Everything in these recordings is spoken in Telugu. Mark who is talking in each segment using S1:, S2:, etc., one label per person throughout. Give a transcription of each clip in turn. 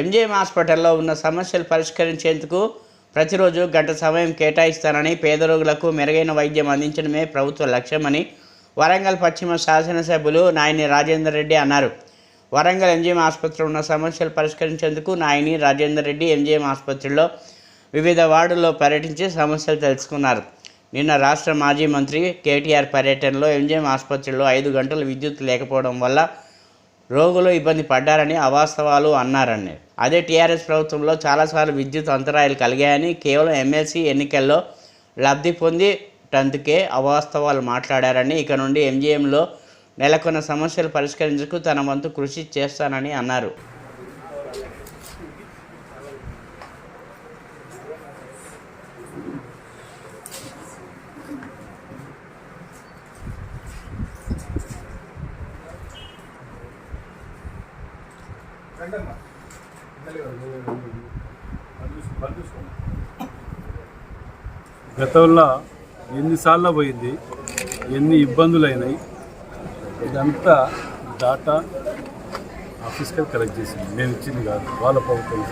S1: ఎంజీఎం హాస్పిటల్లో ఉన్న సమస్యలు పరిష్కరించేందుకు ప్రతిరోజు గంట సమయం కేటాయిస్తానని పేద రోగులకు మెరుగైన వైద్యం అందించడమే ప్రభుత్వ లక్ష్యమని వరంగల్ పశ్చిమ శాసనసభ్యులు నాయని రాజేందర్ రెడ్డి అన్నారు. వరంగల్ ఎంజీఎం ఆసుపత్రిలో ఉన్న సమస్యలు పరిష్కరించేందుకు నాయని రాజేందర్ రెడ్డి ఎంజీఎం ఆసుపత్రిలో వివిధ వార్డుల్లో పర్యటించి సమస్యలు తెలుసుకున్నారు. నిన్న రాష్ట్ర మాజీ మంత్రి కేటీఆర్ పర్యటనలో ఎంజీఎం ఆసుపత్రిలో ఐదు గంటలు విద్యుత్ లేకపోవడం వల్ల రోగులు ఇబ్బంది పడ్డారని అవాస్తవాలు అన్నారని అదే టీఆర్ఎస్ ప్రభుత్వంలో చాలాసార్లు విద్యుత్ అంతరాయాలు కలిగాయని కేవలం ఎమ్మెల్సీ ఎన్నికల్లో లబ్ధి పొంది టంత్కే అవాస్తవాలు మాట్లాడారని ఇక నుండి ఎంజీఎంలో నెలకొన్న సమస్యలు పరిష్కరించుకు తన వంతు కృషి చేస్తానని అన్నారు.
S2: గతంలో ఎన్నిసార్లు పోయింది ఎన్ని ఇబ్బందులు అయినాయి ఇదంతా డాటా ఆఫీస్కి కలెక్ట్ చేసింది. మేము ఇచ్చింది కాదు వాళ్ళ ప్రభుత్వం.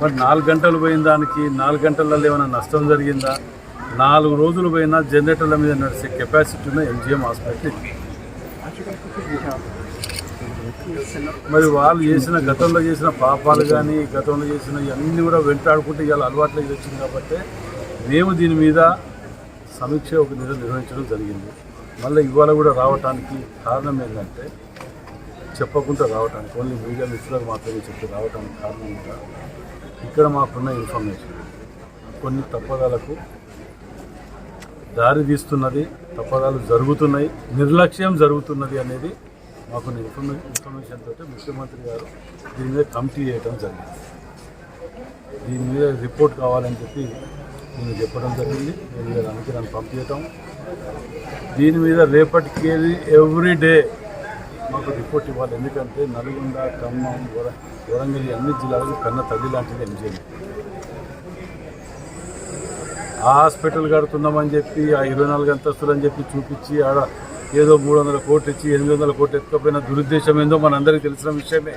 S2: మరి నాలుగు గంటలు పోయిన దానికి నాలుగు గంటలలో ఏమైనా నష్టం జరిగిందా? నాలుగు రోజులు పోయినా జనరేటర్ల మీద నడిచే కెపాసిటీ ఉన్న ఎంజిఎం హాస్పిటల్. మరి వాళ్ళు చేసిన గతంలో చేసిన పాపాలు కానీ గతంలో చేసిన అన్నీ కూడా వెంటాడుకుంటే ఇవాళ అలవాట్లోకి వచ్చింది కాబట్టి మేము దీని మీద సమీక్ష ఒక నిధులు నిర్వహించడం జరిగింది. మళ్ళీ ఇవాళ కూడా రావటానికి కారణం ఏంటంటే చెప్పకుండా రావటానికి ఓన్లీ మీడియా మిత్రులకు మాత్రమే చెప్పి రావటానికి కారణం కూడా ఇక్కడ మాకున్న ఇన్ఫర్మేషన్. కొన్ని తప్పదాలకు దారి తీస్తున్నది తప్పదాలు జరుగుతున్నాయి నిర్లక్ష్యం జరుగుతున్నది అనేది మాకు ఇన్ఫర్మేషన్ ఇన్ఫర్మేషన్ తోటి ముఖ్యమంత్రి గారు దీని మీద కమిటీ చేయడం జరిగింది. దీని మీద రిపోర్ట్ కావాలని చెప్పి నేను చెప్పడం జరిగింది. నేను మీద దానికి నన్ను పంపించటం దీని మీద రేపటికి ఎవ్రీ డే మాకు రిపోర్ట్ ఇవ్వాలి. ఎందుకంటే నల్గొండ ఖమ్మం వర వరంగల్ అన్ని జిల్లాలకు కన్న తల్లి లాంటిది ఎంజేది ఆ హాస్పిటల్ కడుతున్నామని చెప్పి ఆ ఇరవై నాలుగు అంతస్తులు అని చెప్పి చూపించి ఆడ ఏదో మూడు వందల కోట్లు ఇచ్చి ఎనిమిది వందల కోట్లు ఎత్తుకపోయిన దురుద్దేశం ఏందో మనందరికీ తెలిసిన విషయమే.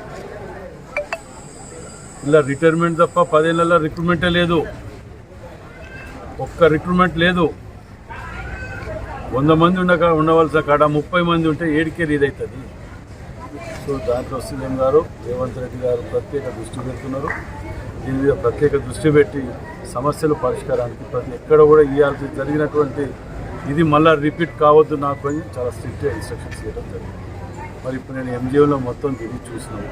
S2: ఇలా రిటైర్మెంట్ తప్ప పదేళ్ళలో రిక్రూట్మెంటే లేదు. ఒక్క రిక్రూట్మెంట్ లేదు. వంద మంది ఉండక ఉండవలసిన కాడ ముప్పై మంది ఉంటే ఏడికే ఇదవుతుంది సో దాంట్లో సీఎం గారు రేవంత్ రెడ్డి గారు ప్రత్యేక దృష్టి పెడుతున్నారు. దీని మీద ప్రత్యేక దృష్టి పెట్టి సమస్యలు పరిష్కారానికి ప్రతి ఎక్కడ కూడా ఇవ్వాల్సి జరిగినటువంటి ఇది మళ్ళీ రిపీట్ కావద్దు నాకు అని చాలా స్ట్రిక్ట్గా ఇన్స్ట్రక్షన్స్ ఇవ్వడం జరిగింది. మరి ఇప్పుడు నేను ఎంజిఓలో మొత్తం తిరిగి చూసినాను.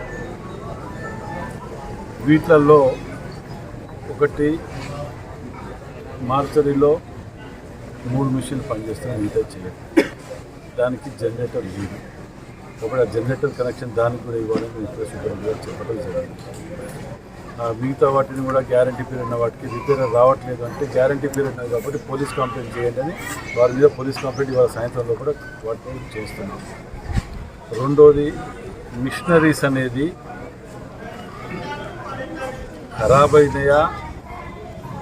S2: వీటిలలో ఒకటి మార్చరీలో మూడు మిషన్లు పనిచేస్తున్నాయి మిగతా చేయదు దానికి జనరేటర్ లేదు. ఒకటి ఆ జనరేటర్ కనెక్షన్ దానికి కూడా ఇవ్వాలని చెప్పడం జరిగింది. మిగతా వాటిని కూడా గ్యారంటీ పీరియడ్ ఉన్న వాటికి రిపేర్ రావట్లేదు అంటే గ్యారంటీ పీరియడ్ ఉన్నది కాబట్టి పోలీస్ కంప్లైంట్ చేయండి అని వారి మీద పోలీస్ కంప్లైంట్ ఇవాళ సాయంత్రంలో కూడా వాటిని చేస్తున్నాం. రెండోది మిషనరీస్ అనేది ఖరాబ్ అయినాయా?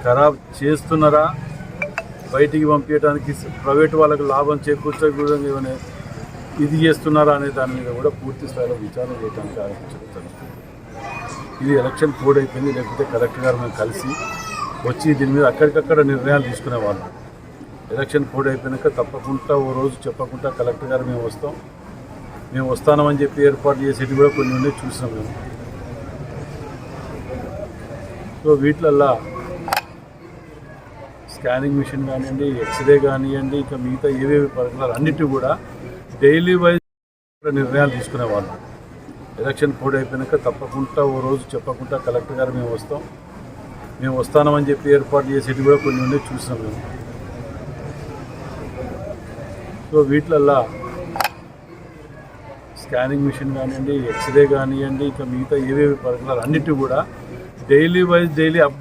S2: ఖరాబ్ చేస్తున్నారా? బయటికి పంపించడానికి ప్రైవేట్ వాళ్ళకు లాభం చేకూర్చకూడదు ఇది చేస్తున్నారా అనే దాని మీద కూడా పూర్తి స్థాయిలో విచారణ చేయడానికి ఆలోచించుతాను ఇది ఎలక్షన్ కోడ్ అయిపోయింది లేకపోతే కలెక్టర్ గారు మేము కలిసి వచ్చి దీని మీద అక్కడికక్కడ నిర్ణయాలు తీసుకునేవాళ్ళం. ఎలక్షన్ కోడ్ అయిపోయినాక తప్పకుండా ఓ రోజు చెప్పకుండా కలెక్టర్ గారు మేము వస్తాం. మేము వస్తామని చెప్పి ఏర్పాటు చేసేది కూడా కొన్ని ఉన్నాయి చూసినాం మేము. సో వీటిలల్లా స్కానింగ్ మిషన్ కానివ్వండి ఎక్స్రే కానివ్వండి ఇంకా మిగతా ఏవేవి పరికరాలు అన్నిటి కూడా డైలీ వైజ్ నిర్ణయాలు తీసుకునేవాళ్ళం. ఎలక్షన్ కోడ్ అయిపోయినాక తప్పకుండా ఓ రోజు చెప్పకుండా కలెక్టర్ గారు మేము వస్తాం. మేము వస్తామని చెప్పి ఏర్పాటు చేసేవి కూడా కొన్ని ఉన్నాయి చూసాం మేము. సో వీటిలల్లా స్కానింగ్ మిషన్ కానివ్వండి ఎక్స్రే కానివ్వండి ఇంకా మిగతా ఏవేవి పరికరాలు అన్నిటి కూడా డైలీ వైజ్ డైలీ అప్డేట్